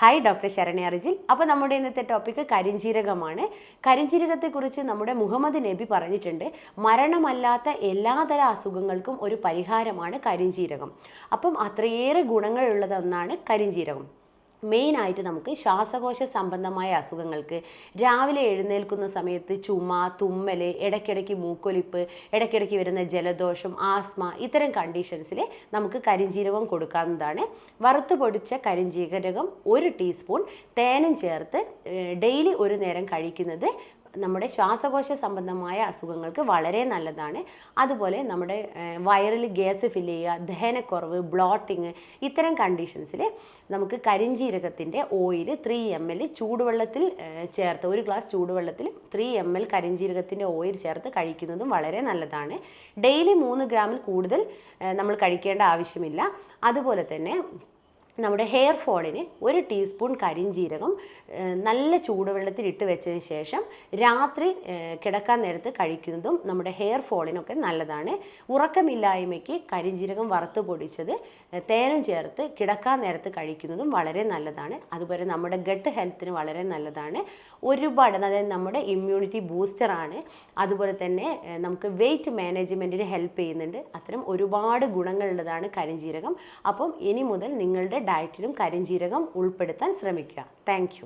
Hi doctor Saranya അർജിൽ അപ്പോൾ നമ്മുടെ ഇന്നത്തെ ടോപ്പിക്ക് കരിഞ്ജീരകമാണ് കരിഞ്ജീരകത്തെക്കുറിച്ച് നമ്മുടെ മുഹമ്മദ് നബി പറഞ്ഞിട്ടുണ്ട്. മരണമല്ലാത്ത എല്ലാതര അസുഖങ്ങൾക്കും ഒരു പരിഹാരമാണ് കരിഞ്ജീരകം അപ്പം അത്രയേറെ ഗുണങ്ങളുള്ളത് ഒന്നാണ് കരിഞ്ജീരകം മെയിനായിട്ട് നമുക്ക് ശ്വാസകോശ സംബന്ധമായ അസുഖങ്ങൾക്ക് രാവിലെ എഴുന്നേൽക്കുന്ന സമയത്ത് ചുമ തുമ്മൽ ഇടയ്ക്കിടയ്ക്ക് മൂക്കൊലിപ്പ് ഇടയ്ക്കിടയ്ക്ക് വരുന്ന ജലദോഷം ആസ്മ ഇത്തരം കണ്ടീഷൻസിൽ നമുക്ക് കരിഞ്ജീരകം കൊടുക്കാവുന്നതാണ്. വറുത്ത് പൊടിച്ച കരിഞ്ജീരകം ഒരു ടീസ്പൂൺ തേനും ചേർത്ത് ഡെയിലി ഒരു നേരം കഴിക്കുന്നത് നമ്മുടെ ശ്വാസകോശ സംബന്ധമായ അസുഖങ്ങൾക്ക് വളരെ നല്ലതാണ്. അതുപോലെ നമ്മുടെ വയറിൽ ഗ്യാസ് ഫില്ല് ചെയ്യുക ദഹനക്കുറവ് ബ്ലോട്ടിങ് ഇത്തരം കണ്ടീഷൻസിൽ നമുക്ക് കരിഞ്ജീരകത്തിന്റെ ഓയിൽ ത്രീ എം എൽ ചൂടുവെള്ളത്തിൽ ചേർത്ത് ഒരു ഗ്ലാസ് ചൂടുവെള്ളത്തിൽ ത്രീ എം എൽ കരിഞ്ജീരകത്തിന്റെ ഓയിൽ ചേർത്ത് കഴിക്കുന്നതും വളരെ നല്ലതാണ്. ഡെയിലി മൂന്ന് ഗ്രാമിൽ കൂടുതൽ നമ്മൾ കഴിക്കേണ്ട ആവശ്യമില്ല. അതുപോലെ തന്നെ നമ്മുടെ ഹെയർ ഫോളിന് ഒരു ടീസ്പൂൺ കരിഞ്ജീരകം നല്ല ചൂടുവെള്ളത്തിൽ ഇട്ട് വെച്ചതിന് ശേഷം രാത്രി കിടക്കാൻ നേരത്ത് കഴിക്കുന്നതും നമ്മുടെ ഹെയർ ഫോളിനൊക്കെ നല്ലതാണ്. ഉറക്കമില്ലായ്മയ്ക്ക് കരിഞ്ജീരകം വറുത്ത് പൊടിച്ചത് തേനും ചേർത്ത് കിടക്കാൻ നേരത്ത് കഴിക്കുന്നതും വളരെ നല്ലതാണ്. അതുപോലെ നമ്മുടെ ഗട്ട് ഹെൽത്തിന് വളരെ നല്ലതാണ്. ഒരുപാട് അതായത് നമ്മുടെ ഇമ്മ്യൂണിറ്റി ബൂസ്റ്ററാണ് അതുപോലെ തന്നെ നമുക്ക് വെയിറ്റ് മാനേജ്മെന്റിന് ഹെൽപ്പ് ചെയ്യുന്നുണ്ട്. അത്തരം ഒരുപാട് ഗുണങ്ങളുള്ളതാണ് കരിഞ്ജീരകം അപ്പം ഇനി മുതൽ നിങ്ങളുടെ ഡയറ്റിലും കരിഞ്ജീരകം ഉൾപ്പെടുത്താൻ ശ്രമിക്കുക. താങ്ക്